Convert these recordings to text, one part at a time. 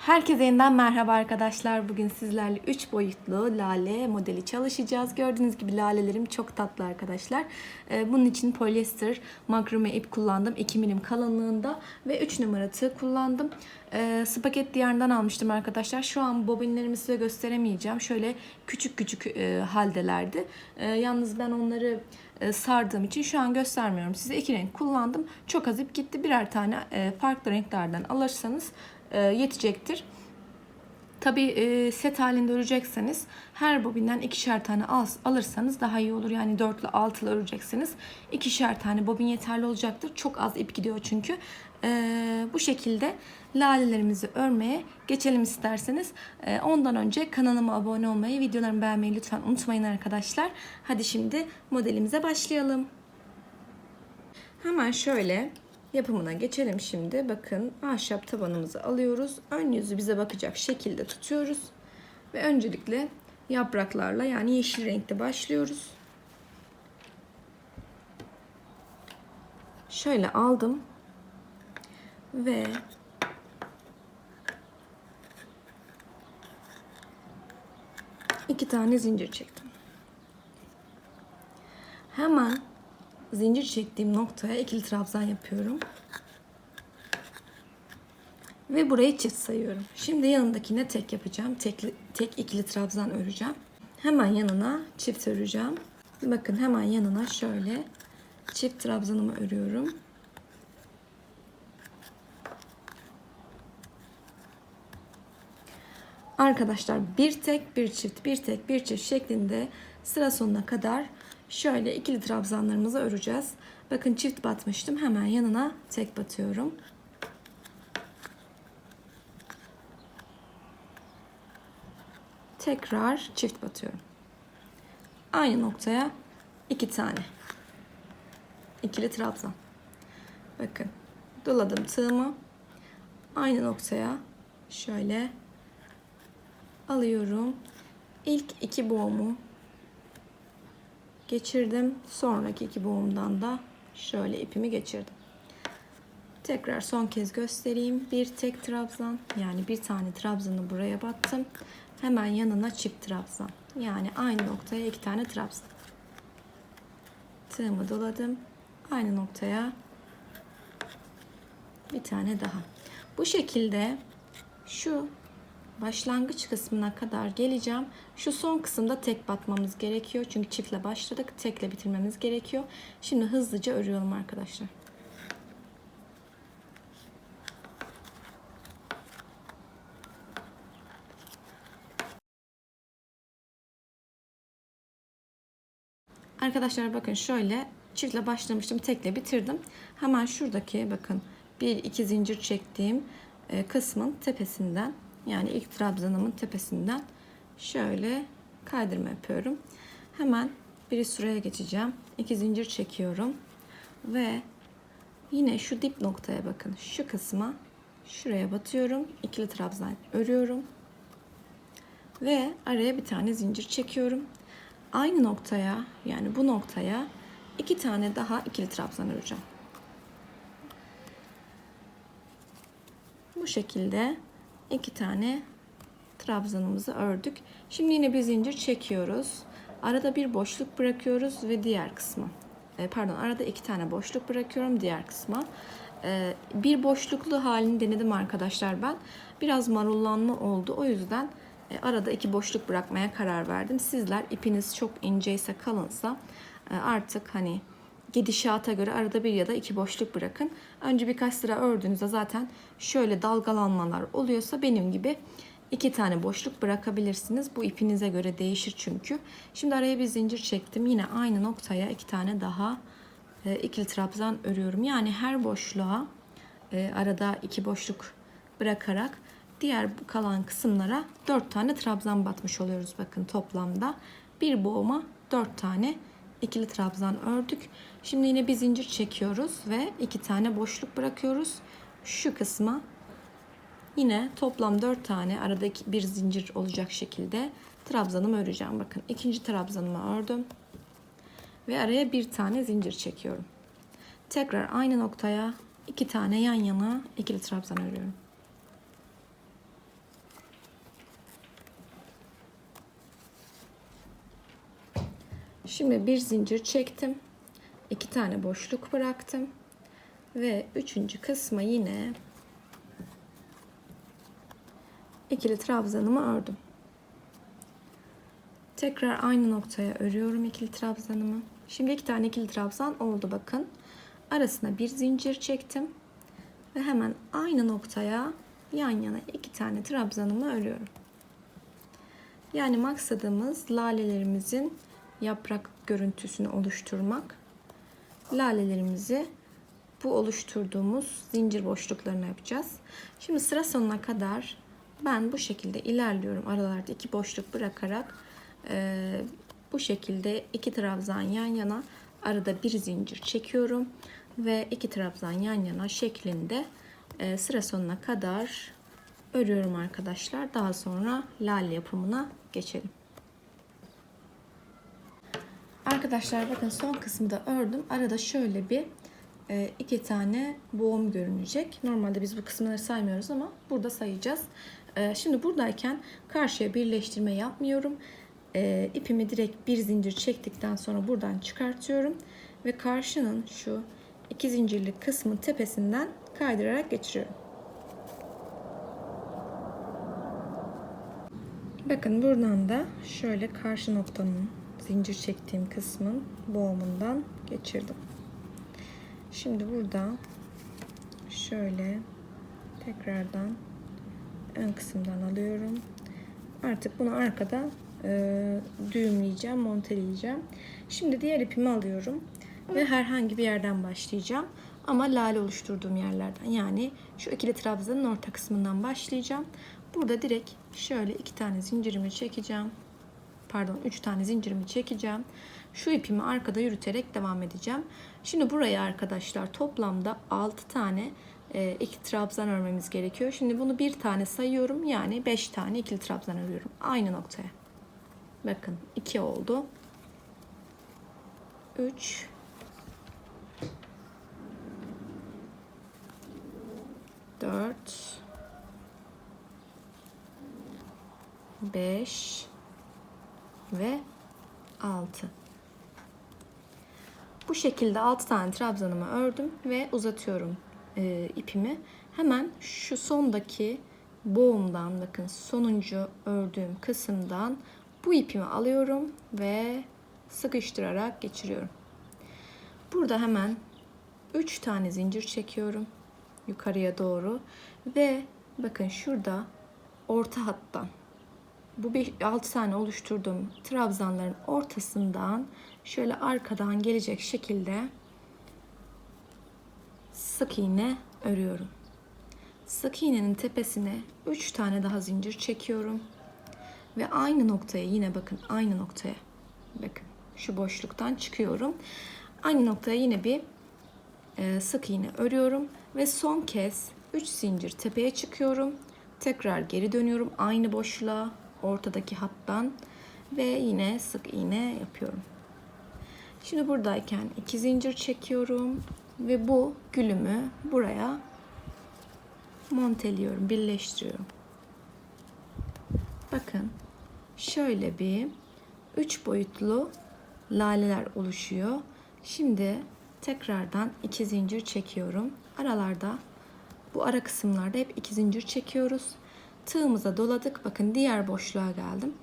Herkese yeniden merhaba arkadaşlar. Bugün sizlerle 3 boyutlu lale modeli çalışacağız. Gördüğünüz gibi lalelerim çok tatlı arkadaşlar. Ee, Bunun için polyester makrome ip kullandım. 2 milim kalınlığında ve 3 numara tığ kullandım. Ee, Spagetti yarından almıştım arkadaşlar. Şu an bobinlerimi size gösteremeyeceğim. Şöyle küçük küçük e, haldelerdi. Ee, Yalnız ben onları e, sardığım için şu an göstermiyorum. Size iki renk kullandım. Çok az ip gitti. Birer tane e, farklı renklerden alırsanız yetecektir. Tabi e, set halinde örecekseniz her bobinden ikişer tane al, alırsanız daha iyi olur. Yani dörtlü altılı öreceksiniz. İkişer tane bobin yeterli olacaktır. Çok az ip gidiyor çünkü. E, bu şekilde lalelerimizi örmeye geçelim isterseniz. E, ondan önce kanalıma abone olmayı, videolarımı beğenmeyi lütfen unutmayın arkadaşlar. Hadi şimdi modelimize başlayalım. Hemen şöyle yapımına geçelim şimdi. Bakın ahşap tabanımızı alıyoruz. Ön yüzü bize bakacak şekilde tutuyoruz. Ve öncelikle yapraklarla yani yeşil renkte başlıyoruz. Şöyle aldım. Ve iki tane zincir çektim. Hemen zincir çektiğim noktaya ikili trabzan yapıyorum. Ve burayı çift sayıyorum. Şimdi yanındakine tek yapacağım. Tek, tek ikili trabzan öreceğim. Hemen yanına çift öreceğim. Bakın hemen yanına şöyle çift trabzanımı örüyorum. Arkadaşlar bir tek bir çift bir tek bir çift şeklinde sıra sonuna kadar şöyle ikili trabzanlarımızı öreceğiz. Bakın çift batmıştım. Hemen yanına tek batıyorum. Tekrar çift batıyorum. Aynı noktaya iki tane ikili trabzan. Bakın doladım tığımı. Aynı noktaya şöyle alıyorum. İlk iki boğumu geçirdim. Sonraki iki boğumdan da şöyle ipimi geçirdim. Tekrar son kez göstereyim. Bir tek trabzan yani bir tane trabzanı buraya battım. Hemen yanına çift trabzan. Yani aynı noktaya iki tane trabzan. Tığımı doladım. Aynı noktaya bir tane daha. Bu şekilde şu başlangıç kısmına kadar geleceğim. Şu son kısımda tek batmamız gerekiyor. Çünkü çiftle başladık. Tekle bitirmemiz gerekiyor. Şimdi hızlıca örüyorum arkadaşlar. Arkadaşlar bakın şöyle çiftle başlamıştım. Tekle bitirdim. Hemen şuradaki bakın bir iki zincir çektiğim e, kısmın tepesinden yani ilk trabzanımın tepesinden şöyle kaydırma yapıyorum. Hemen bir sıraya geçeceğim. İki zincir çekiyorum. Ve yine şu dip noktaya bakın. Şu kısma şuraya batıyorum. İkili trabzan örüyorum. Ve araya bir tane zincir çekiyorum. Aynı noktaya yani bu noktaya iki tane daha ikili trabzan öreceğim. Bu şekilde iki tane trabzanımızı ördük. Şimdi yine bir zincir çekiyoruz. Arada bir boşluk bırakıyoruz ve diğer kısmı. E, pardon arada iki tane boşluk bırakıyorum diğer kısma. E, bir boşluklu halini denedim arkadaşlar ben. Biraz marullanma oldu. O yüzden e, arada iki boşluk bırakmaya karar verdim. Sizler ipiniz çok inceyse kalınsa e, artık hani gidişata göre arada bir ya da iki boşluk bırakın. Önce birkaç sıra ördüğünüzde zaten şöyle dalgalanmalar oluyorsa benim gibi iki tane boşluk bırakabilirsiniz. Bu ipinize göre değişir çünkü. Şimdi araya bir zincir çektim. Yine aynı noktaya iki tane daha e, ikili trabzan örüyorum. Yani her boşluğa e, arada iki boşluk bırakarak diğer kalan kısımlara dört tane trabzan batmış oluyoruz bakın toplamda. Bir boğuma dört tane ikili trabzan ördük. Şimdi yine bir zincir çekiyoruz ve iki tane boşluk bırakıyoruz. Şu kısma yine toplam dört tane aradaki bir zincir olacak şekilde trabzanımı öreceğim. Bakın ikinci trabzanımı ördüm ve araya bir tane zincir çekiyorum. Tekrar aynı noktaya iki tane yan yana ikili trabzan örüyorum. Şimdi bir zincir çektim iki tane boşluk bıraktım. Ve üçüncü kısma yine ikili trabzanımı ördüm. Tekrar aynı noktaya örüyorum ikili trabzanımı. Şimdi iki tane ikili trabzan oldu bakın. Arasına bir zincir çektim. Ve hemen aynı noktaya yan yana iki tane trabzanımı örüyorum. Yani maksadımız lalelerimizin yaprak görüntüsünü oluşturmak. Lalelerimizi bu oluşturduğumuz zincir boşluklarını yapacağız. Şimdi sıra sonuna kadar ben bu şekilde ilerliyorum. Aralarda iki boşluk bırakarak e, bu şekilde iki trabzan yan yana arada bir zincir çekiyorum ve iki trabzan yan yana şeklinde e, sıra sonuna kadar örüyorum arkadaşlar. Daha sonra lale yapımına geçelim. Arkadaşlar bakın son kısmı da ördüm. Arada şöyle bir e, iki tane boğum görünecek. Normalde biz bu kısımları saymıyoruz ama burada sayacağız. E, şimdi buradayken karşıya birleştirme yapmıyorum. E, ipimi direkt bir zincir çektikten sonra buradan çıkartıyorum. Ve karşının şu iki zincirlik kısmın tepesinden kaydırarak geçiriyorum. Bakın buradan da şöyle karşı noktanın zincir çektiğim kısmın boğumundan geçirdim. Şimdi burada şöyle tekrardan ön kısımdan alıyorum. Artık bunu arkada e, düğümleyeceğim, monteleyeceğim. Şimdi diğer ipimi alıyorum ve herhangi bir yerden başlayacağım. Ama lale oluşturduğum yerlerden yani şu ikili trabzanın orta kısmından başlayacağım. Burada direkt şöyle iki tane zincirimi çekeceğim. Pardon üç tane zincirimi çekeceğim. Şu ipimi arkada yürüterek devam edeceğim. Şimdi buraya arkadaşlar toplamda 6 tane e, iki trabzan örmemiz gerekiyor. Şimdi bunu bir tane sayıyorum. Yani 5 tane ikili trabzan örüyorum. Aynı noktaya. Bakın 2 oldu. 3 4 5 ve 6. Bu şekilde 6 tane trabzanımı ördüm ve uzatıyorum e, ipimi. Hemen şu sondaki boğumdan bakın sonuncu ördüğüm kısımdan bu ipimi alıyorum ve sıkıştırarak geçiriyorum. Burada hemen 3 tane zincir çekiyorum yukarıya doğru ve bakın şurada orta hattan bu 6 tane oluşturduğum trabzanların ortasından şöyle arkadan gelecek şekilde sık iğne örüyorum. Sık iğnenin tepesine 3 tane daha zincir çekiyorum. Ve aynı noktaya yine bakın aynı noktaya bakın şu boşluktan çıkıyorum. Aynı noktaya yine bir e, sık iğne örüyorum ve son kez 3 zincir tepeye çıkıyorum. Tekrar geri dönüyorum aynı boşluğa ortadaki hattan ve yine sık iğne yapıyorum. Şimdi buradayken iki zincir çekiyorum ve bu gülümü buraya monteliyorum, birleştiriyorum. Bakın şöyle bir üç boyutlu laleler oluşuyor. Şimdi tekrardan iki zincir çekiyorum. Aralarda bu ara kısımlarda hep iki zincir çekiyoruz. Tığımıza doladık. Bakın diğer boşluğa geldim.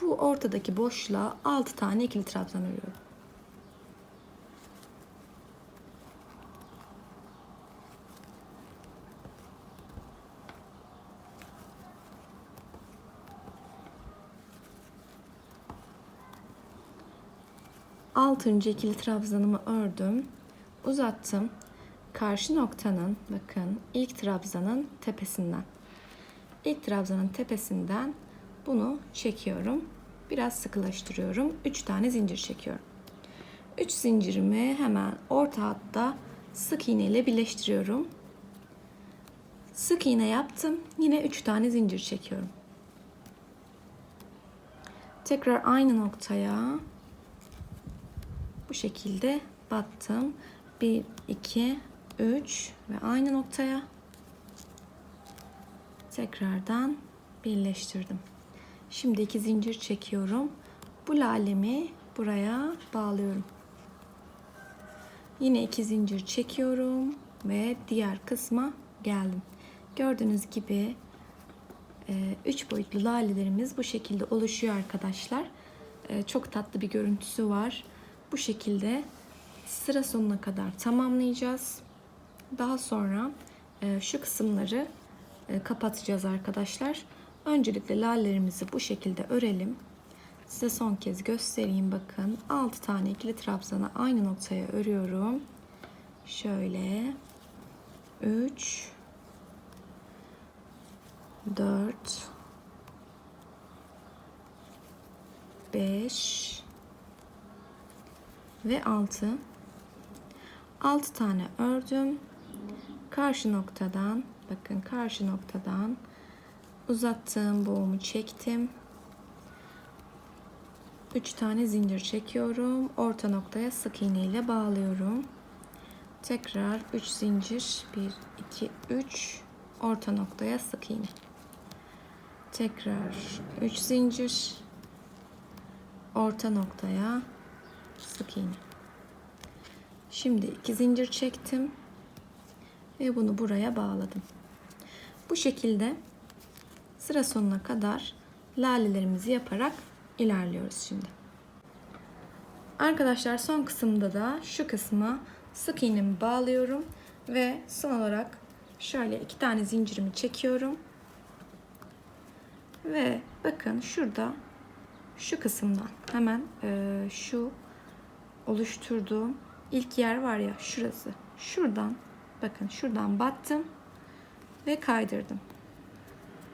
Bu ortadaki boşluğa 6 tane ikili trabzan örüyorum. Altıncı ikili trabzanımı ördüm. Uzattım. Karşı noktanın bakın ilk trabzanın tepesinden ilk trabzanın tepesinden bunu çekiyorum. Biraz sıkılaştırıyorum. 3 tane zincir çekiyorum. 3 zincirimi hemen orta hatta sık iğne ile birleştiriyorum. Sık iğne yaptım. Yine 3 tane zincir çekiyorum. Tekrar aynı noktaya bu şekilde battım. 1 2 3 ve aynı noktaya tekrardan birleştirdim. Şimdi iki zincir çekiyorum. Bu lalemi buraya bağlıyorum. Yine iki zincir çekiyorum ve diğer kısma geldim. Gördüğünüz gibi 3 boyutlu lalelerimiz bu şekilde oluşuyor arkadaşlar. E, Çok tatlı bir görüntüsü var. Bu şekilde sıra sonuna kadar tamamlayacağız. Daha sonra e, şu kısımları e, kapatacağız arkadaşlar. Öncelikle lalelerimizi bu şekilde örelim. Size son kez göstereyim bakın. 6 tane ikili trabzanı aynı noktaya örüyorum. Şöyle 3 4 5 ve 6 6 tane ördüm. Karşı noktadan bakın karşı noktadan uzattığım boğumu çektim. 3 tane zincir çekiyorum. Orta noktaya sık iğne ile bağlıyorum. Tekrar 3 zincir 1 2 3 orta noktaya sık iğne. Tekrar 3 zincir orta noktaya sık iğne. Şimdi 2 zincir çektim ve bunu buraya bağladım. Bu şekilde sıra sonuna kadar lalelerimizi yaparak ilerliyoruz şimdi. Arkadaşlar son kısımda da şu kısma sık iğnemi bağlıyorum ve son olarak şöyle iki tane zincirimi çekiyorum. Ve bakın şurada şu kısımdan hemen e, şu oluşturduğum ilk yer var ya şurası. Şuradan bakın şuradan battım ve kaydırdım.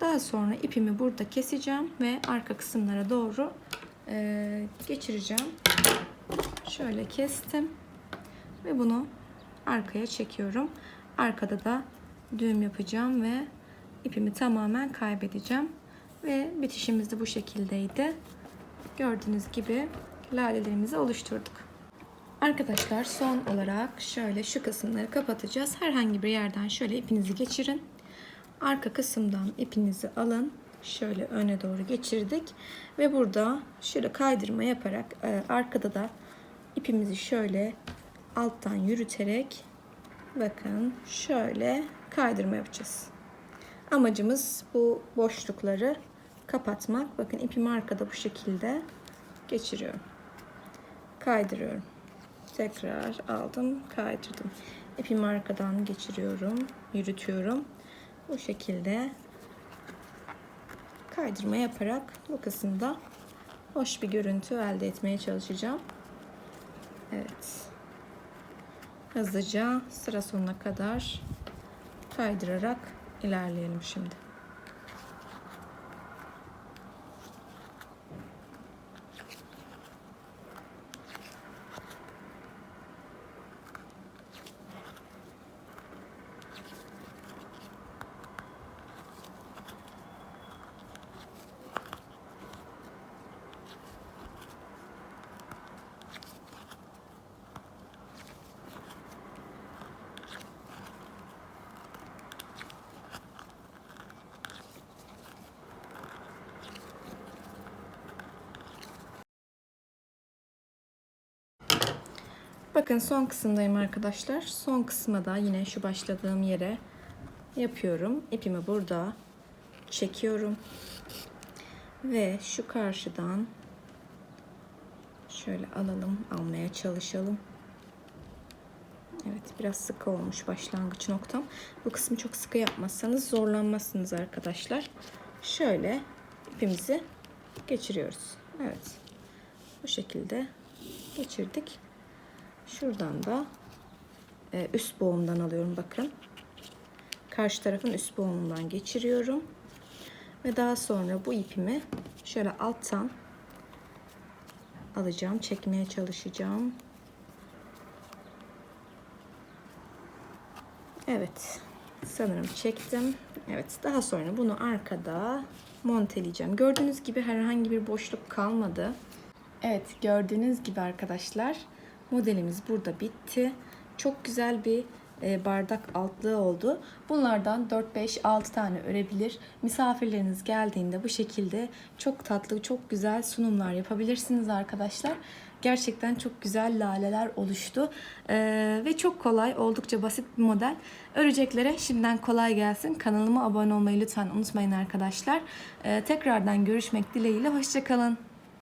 Daha sonra ipimi burada keseceğim ve arka kısımlara doğru e, geçireceğim. Şöyle kestim ve bunu arkaya çekiyorum. Arkada da düğüm yapacağım ve ipimi tamamen kaybedeceğim. Ve bitişimiz de bu şekildeydi. Gördüğünüz gibi lalelerimizi oluşturduk. Arkadaşlar son olarak şöyle şu kısımları kapatacağız. Herhangi bir yerden şöyle ipinizi geçirin. Arka kısımdan ipinizi alın. Şöyle öne doğru geçirdik. Ve burada şöyle kaydırma yaparak e, arkada da ipimizi şöyle alttan yürüterek bakın şöyle kaydırma yapacağız. Amacımız bu boşlukları kapatmak. Bakın ipimi arkada bu şekilde geçiriyorum. Kaydırıyorum. Tekrar aldım, kaydırdım. İpimi arkadan geçiriyorum, yürütüyorum. Bu şekilde kaydırma yaparak bu kısımda hoş bir görüntü elde etmeye çalışacağım. Evet. Hızlıca sıra sonuna kadar kaydırarak ilerleyelim şimdi. Bakın son kısımdayım arkadaşlar. Son kısma da yine şu başladığım yere yapıyorum. İpimi burada çekiyorum. Ve şu karşıdan şöyle alalım, almaya çalışalım. Evet, biraz sıkı olmuş başlangıç noktam. Bu kısmı çok sıkı yapmazsanız zorlanmazsınız arkadaşlar. Şöyle ipimizi geçiriyoruz. Evet. Bu şekilde geçirdik. Şuradan da e, üst boğumdan alıyorum bakın. Karşı tarafın üst boğumundan geçiriyorum. Ve daha sonra bu ipimi şöyle alttan alacağım. Çekmeye çalışacağım. Evet. Sanırım çektim. Evet. Daha sonra bunu arkada monteleyeceğim. Gördüğünüz gibi herhangi bir boşluk kalmadı. Evet gördüğünüz gibi arkadaşlar modelimiz burada bitti. Çok güzel bir e, bardak altlığı oldu. Bunlardan 4-5-6 tane örebilir. Misafirleriniz geldiğinde bu şekilde çok tatlı, çok güzel sunumlar yapabilirsiniz arkadaşlar. Gerçekten çok güzel laleler oluştu. Ee, ve çok kolay, oldukça basit bir model. Öreceklere şimdiden kolay gelsin. Kanalıma abone olmayı lütfen unutmayın arkadaşlar. Ee, tekrardan görüşmek dileğiyle. Hoşçakalın.